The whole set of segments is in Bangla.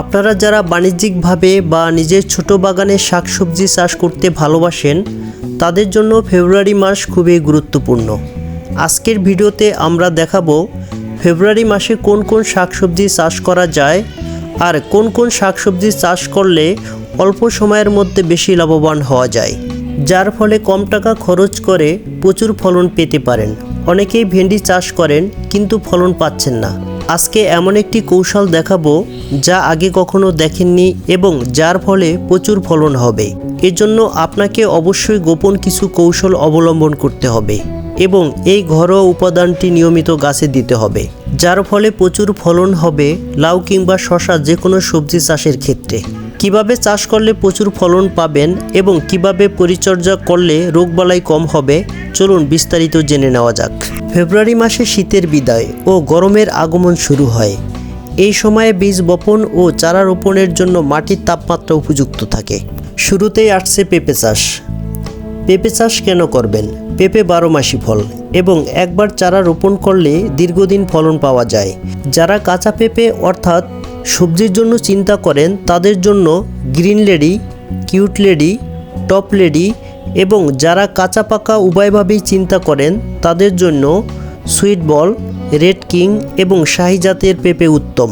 আপনারা যারা বাণিজ্যিকভাবে বা নিজের ছোট বাগানে শাকসবজি চাষ করতে ভালোবাসেন, তাদের জন্য ফেব্রুয়ারি মাস খুবই গুরুত্বপূর্ণ। আজকের ভিডিওতে আমরা দেখাবো ফেব্রুয়ারি মাসে কোন কোন শাকসবজি চাষ করা যায় আর কোন কোন শাকসবজি চাষ করলে অল্প সময়ের মধ্যে বেশি লাভবান হওয়া যায়, যার ফলে কম টাকা খরচ করে প্রচুর ফলন পেতে পারেন। অনেকেই ভেন্ডি চাষ করেন কিন্তু ফলন পাচ্ছেন না। আজকে এমন একটি কৌশল দেখাবো যা আগে কখনো দেখেননি এবং যার ফলে প্রচুর ফলন হবে। এজন্য আপনাকে অবশ্যই গোপন কিছু কৌশল অবলম্বন করতে হবে এবং এই ঘরোয়া উপাদানটি নিয়মিত গাছে দিতে হবে, যার ফলে প্রচুর ফলন হবে লাউ কিংবা শশা যে কোনো সবজি চাষের ক্ষেত্রে। কীভাবে চাষ করলে প্রচুর ফলন পাবেন এবং কীভাবে পরিচর্যা করলে রোগবালাই কম হবে চলুন বিস্তারিত জেনে নেওয়া যাক। ফেব্রুয়ারি মাসে শীতের বিদায় ও গরমের আগমন শুরু হয়। এই সময়ে বীজ বপন ও চারা রোপণের জন্য মাটির তাপমাত্রা উপযুক্ত থাকে। শুরুতেই আসছে পেঁপে চাষ। পেঁপে চাষ কেন করবেন? পেঁপে বারো মাসি ফল এবং একবার চারা রোপণ করলে দীর্ঘদিন ফলন পাওয়া যায়। যারা কাঁচা পেঁপে অর্থাৎ সবজির জন্য চিন্তা করেন, তাদের জন্য green lady, cute lady, top lady এবং যারা কাঁচা পাকা উভয়ভাবেই চিন্তা করেন, তাদের জন্য সুইট বল, রেড কিং এবং শাহিজাতের পেঁপে উত্তম।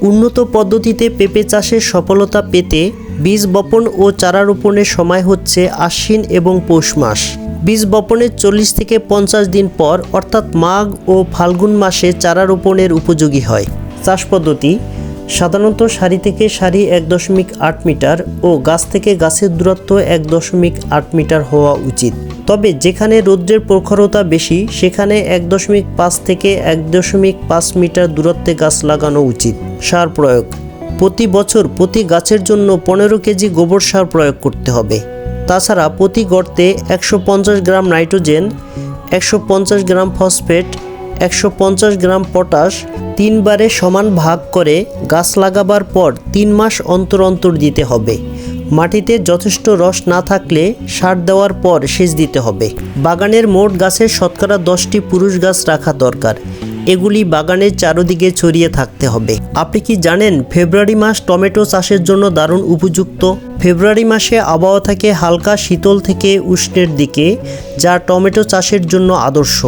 উন্নত পদ্ধতিতে পেঁপে চাষের সফলতা পেতে বীজ বপন ও চারা রোপণের সময় হচ্ছে আশ্বিন এবং পৌষ মাস। বীজ বপনের চল্লিশ থেকে পঞ্চাশ দিন পর অর্থাৎ মাঘ ও ফাল্গুন মাসে চারা রোপণের উপযোগী হয়। চাষ পদ্ধতি সাধারণত সারি থেকে সারি এক দশমিক আট মিটার ও গাছ থেকে গাছের দূরত্ব এক দশমিক আট মিটার হওয়া উচিত। তবে যেখানে রৌদ্রের প্রখরতা বেশি, সেখানে এক দশমিক পাঁচ থেকে এক দশমিক পাঁচ মিটার দূরত্বে গাছ লাগানো উচিত। সার প্রয়োগ। প্রতি বছর প্রতি গাছের জন্য পনেরো কেজি গোবর সার প্রয়োগ করতে হবে। তাছাড়া প্রতি গর্তে একশো পঞ্চাশ গ্রাম নাইট্রোজেন, একশো পঞ্চাশ গ্রাম ফসফেট একশো পঞ্চাশ গ্রাম পটাশ তিনবারে সমান ভাগ করে গাছ লাগাবার পর তিন মাস অন্তর অন্তর দিতে হবে। মাটিতে যথেষ্ট রস না থাকলে সার দেওয়ার পর সেচ দিতে হবে। বাগানের মোট গাছের শতকরা দশটি পুরুষ গাছ রাখা দরকার। এগুলি বাগানের চারদিকে ছড়িয়ে থাকতে হবে। আপনি কি জানেন ফেব্রুয়ারি মাস টমেটো চাষের জন্য দারুণ উপযুক্ত? ফেব্রুয়ারি মাসে আবহাওয়া থাকে হালকা শীতল থেকে উষ্ণের দিকে, যা টমেটো চাষের জন্য আদর্শ।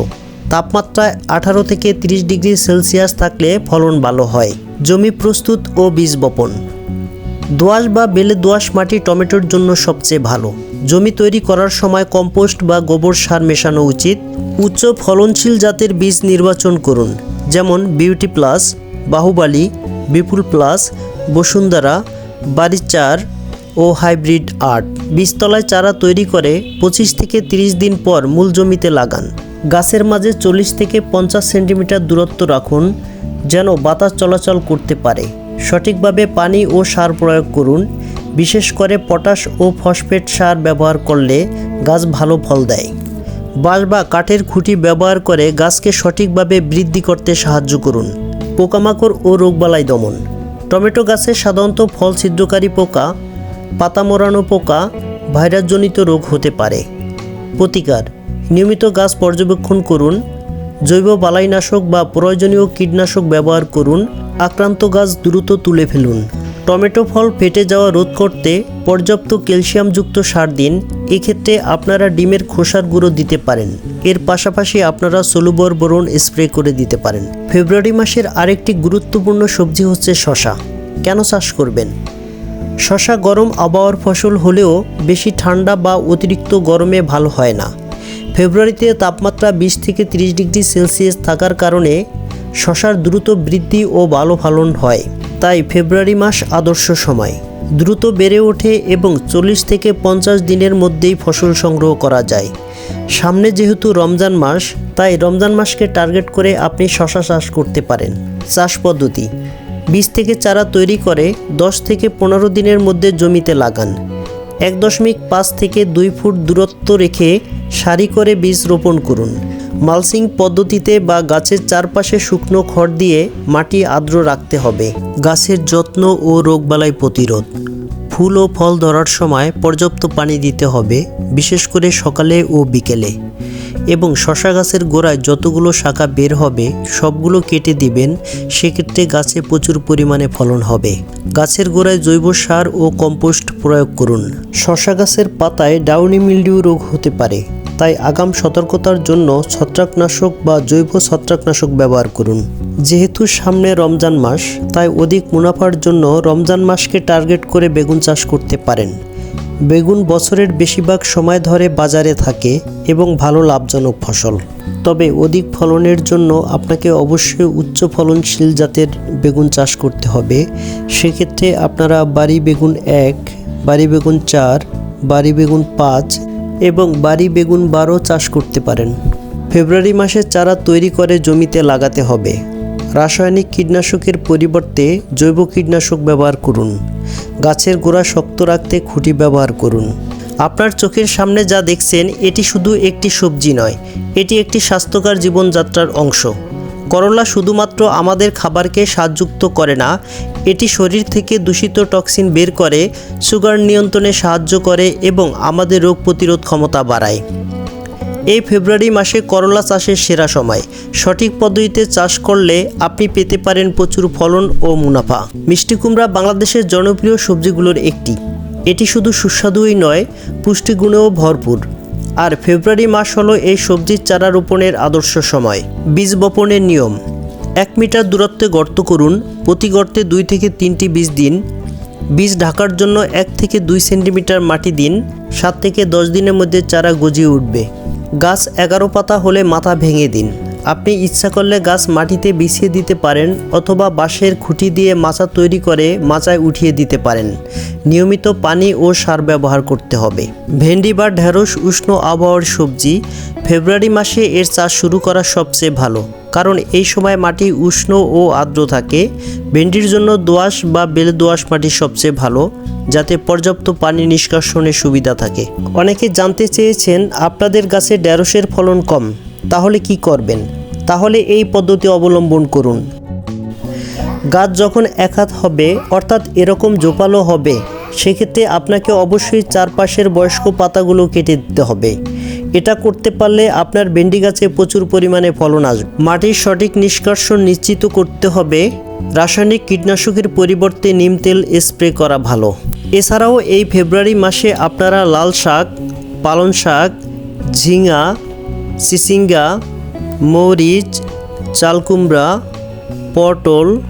তাপমাত্রা আঠারো থেকে ৩০ ডিগ্রি সেলসিয়াস থাকলে ফলন ভালো হয়। জমি প্রস্তুত ও বীজ বপন। দোআঁশ বা বেলে দোআঁশ মাটি টমেটোর জন্য সবচেয়ে ভালো। জমি তৈরি করার সময় কম্পোস্ট বা গোবর সার মেশানো উচিত। উচ্চ ফলনশীল জাতের বীজ নির্বাচন করুন, যেমন beauty plus, Baahubali, Bipul plus, Bashundhara বাড়িচার ও হাইব্রিড আর্ট বীজতলায় চারা তৈরি করে পঁচিশ থেকে ৩০ দিন পর মূল জমিতে লাগান। গাছের মাঝে চল্লিশ থেকে পঞ্চাশ সেন্টিমিটার দূরত্ব রাখুন, যেন বাতাস চলাচল করতে পারে। সঠিকভাবে পানি ও সার প্রয়োগ করুন, বিশেষ করে পটাশ ও ফসফেট সার ব্যবহার করলে গাছ ভালো ফল দেয়। বাঁশ বা কাঠের খুঁটি ব্যবহার করে গাছকে সঠিকভাবে বৃদ্ধি করতে সাহায্য করুন। পোকামাকড় ও রোগবালাই দমন। টমেটো গাছে সাধারণত ফল ছিদ্রকারী পোকা, পাতা মোড়ানো পোকা, ভাইরাসজনিত রোগ হতে পারে। প্রতিকার নিয়মিত গাছ পর্যবেক্ষণ করুন, জৈব বালাইনাশক বা প্রয়োজনীয় কীটনাশক ব্যবহার করুন, আক্রান্ত গাছ দ্রুত তুলে ফেলুন। টমেটো ফল ফেটে যাওয়া রোধ করতে পর্যাপ্ত ক্যালসিয়ামযুক্ত সার দিন, এক্ষেত্রে আপনারা ডিমের খোসার গুঁড়ো দিতে পারেন। এর পাশাপাশি আপনারা সলুবর বোরন স্প্রে করে দিতে পারেন। ফেব্রুয়ারি মাসের আরেকটি গুরুত্বপূর্ণ সবজি হচ্ছে শশা। কেন চাষ করবেন? শশা গরম আবহাওয়ার ফসল হলেও বেশি ঠান্ডা বা অতিরিক্ত গরমে ভালো হয় না। ফেব্রুয়ারিতে তাপমাত্রা বিশ থেকে ৩০ ডিগ্রি সেলসিয়াস থাকার কারণে শশার দ্রুত বৃদ্ধি ও ভালো ফলন হয়। তাই ফেব্রুয়ারি মাস আদর্শ সময়। দ্রুত বেড়ে ওঠে এবং চল্লিশ থেকে পঞ্চাশ দিনের মধ্যেই ফসল সংগ্রহ করা যায়। সামনে যেহেতু রমজান মাস, তাই রমজান মাসকে টার্গেট করে আপনি শশা চাষ করতে পারেন। চাষ পদ্ধতি। বীজ থেকে চারা তৈরি করে দশ থেকে পনেরো দিনের মধ্যে জমিতে লাগান। এক দশমিক পাঁচ থেকে দুই ফুট দূরত্ব রেখে সারি করে বীজ রোপণ করুন। মালসিং পদ্ধতিতে বা গাছের চারপাশে শুকনো খড় দিয়ে মাটি আর্দ্র রাখতে হবে। গাছের যত্ন ও রোগবালাই প্রতিরোধ। ফুল ও ফল ধরার সময় পর্যাপ্ত পানি দিতে হবে, বিশেষ করে সকালে ও বিকেলে। এবং শশা গাছের গোড়ায় যতগুলো শাখা বের হবে, সবগুলো কেটে দিবেন, সেক্ষেত্রে গাছে প্রচুর পরিমাণে ফলন হবে। গাছের গোড়ায় জৈব সার ও কম্পোস্ট প্রয়োগ করুন। শশা গাছের পাতায় ডাউনি মিলডিউ রোগ হতে পারে, তাই আগাম সতর্কতার জন্য ছত্রাকনাশক বা জৈব ছত্রাকনাশক ব্যবহার করুন। যেহেতু সামনে রমজান মাস, তাই অধিক মুনাফার জন্য রমজান মাসকে টার্গেট করে বেগুন চাষ করতে পারেন। বেগুন বছরের বেশিরভাগ সময় ধরে বাজারে থাকে এবং ভালো লাভজনক ফসল। তবে অধিক ফলনের জন্য আপনাকে অবশ্যই উচ্চ ফলনশীল জাতের বেগুন চাষ করতে হবে। সেক্ষেত্রে আপনারা বাড়ি বেগুন এক, বাড়ি বেগুন চার, বাড়ি বেগুন পাঁচ এবং বাড়ি বেগুন বারো চাষ করতে পারেন। ফেব্রুয়ারি মাসে চারা তৈরি করে জমিতে লাগাতে হবে। রাসায়নিক কীটনাশকের পরিবর্তে জৈব কীটনাশক ব্যবহার করুন। গাছের গোড়া শক্ত রাখতে খুঁটি ব্যবহার করুন। আপনার চোখের সামনে যা দেখছেন, এটি শুধু একটি সবজি নয়, এটি একটি স্বাস্থ্যকর জীবনযাত্রার অংশ। করলা শুধুমাত্র আমাদের খাবারকে স্বাদযুক্ত করে না, এটি শরীর থেকে দূষিত টক্সিন বের করে, সুগার নিয়ন্ত্রণে সাহায্য করে এবং আমাদের রোগ প্রতিরোধ ক্ষমতা বাড়ায়। এই ফেব্রুয়ারি মাসে করলা চাষের সেরা সময়। সঠিক পদ্ধতিতে চাষ করলে আপনি পেতে পারেন প্রচুর ফলন ও মুনাফা। মিষ্টি কুমড়া বাংলাদেশের জনপ্রিয় সবজিগুলোর একটি। এটি শুধু সুস্বাদুই নয়, পুষ্টিগুণেও ভরপুর। আর ফেব্রুয়ারি মাস হলো এই সবজির চারা রোপণের আদর্শ সময়। বীজ বপনের নিয়ম। এক মিটার দূরত্বে গর্ত করুন, প্রতি গর্তে দুই থেকে তিনটি বীজ দিন। বীজ ঢাকার জন্য এক থেকে দুই সেন্টিমিটার মাটি দিন। সাত থেকে দশ দিনের মধ্যে চারা গজিয়ে উঠবে। গাছ এগারো পাতা হলে মাথা ভেঙে দিন। আপনি ইচ্ছা করলে গাছ মাটিতে বিছিয়ে দিতে পারেন অথবা বাঁশের খুঁটি দিয়ে মাচা তৈরি করে মাচায় উঠিয়ে দিতে পারেন। নিয়মিত পানি ও সার ব্যবহার করতে হবে। ভেন্ডি বা ঢেঁড়স উষ্ণ আবহাওয়ার সবজি ফেব্রুয়ারি মাসে এর চাষ শুরু করা সবচেয়ে ভালো। কারণ এই সময় মাটি উষ্ণ ও আর্দ্র থাকে। ভেন্ডির জন্য দোআঁশ বা বেলে দোআঁশ মাটি সবচেয়ে ভালো, যাতে পর্যাপ্ত পানি নিষ্কাশনের সুবিধা থাকে। অনেকে জানতে চেয়েছেন, আপনাদের গাছে ঢেঁড়সের ফলন কম, তাহলে কি করবেন? তাহলে এই পদ্ধতি অবলম্বন করুন। গাছ যখন এক হাত হবে, অর্থাৎ এরকম জোপালো হবে, সেক্ষেত্রে আপনাকে অবশ্যই চারপাশের বয়স্ক পাতাগুলো কেটে দিতে হবে। এটা করতে পারলে আপনার ভেন্ডি গাছে প্রচুর পরিমাণে ফলন আসবে মাটির সঠিক নিষ্কাশন নিশ্চিত করতে হবে। রাসায়নিক কীটনাশকের পরিবর্তে নিম তেল স্প্রে করা ভালো। এছাড়াও এই ফেব্রুয়ারি মাসে আপনারা লাল শাক, পালং শাক, ঝিঙা, সিসিঙ্গা মরিচ, চালকুমড়া, পটল,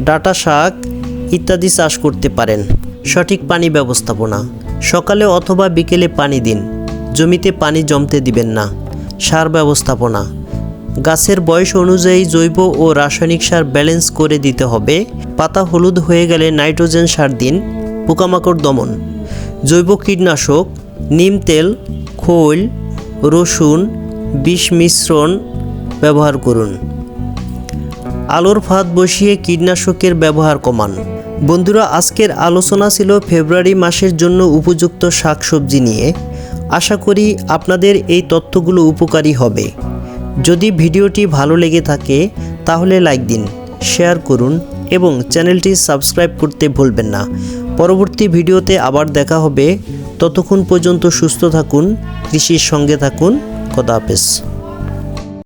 ডাটা শাক ইত্যাদি চাষ করতে পারেন। সঠিক পানি ব্যবস্থাপনা। সকালে অথবা বিকেলে পানি দিন। জমিতে পানি জমতে দিবেন না। সার ব্যবস্থাপনা। গাছের বয়স অনুযায়ী জৈব ও রাসায়নিক সার ব্যালেন্স করে দিতে হবে। পাতা হলুদ হয়ে গেলে নাইট্রোজেন সার দিন। পোকামাকড় দমন। জৈব কীটনাশক, নিম তেল, খৈল, রসুন, বিষ মিশ্রণ ব্যবহার করুন। আলোর ফাঁদ বসিয়ে কীটনাশকের ব্যবহার কমান। বন্ধুরা, আজকের আলোচনা ছিল ফেব্রুয়ারি মাসের জন্য উপযুক্ত শাকসবজি নিয়ে। আশা করি আপনাদের এই তথ্যগুলো উপকারী হবে। যদি ভিডিওটি ভালো লেগে থাকে, তাহলে লাইক দিন, শেয়ার করুন এবং চ্যানেলটি সাবস্ক্রাইব করতে ভুলবেন না। পরবর্তী ভিডিওতে আবার দেখা হবে। ততক্ষণ পর্যন্ত সুস্থ থাকুন, কৃষির সঙ্গে থাকুন। খোদা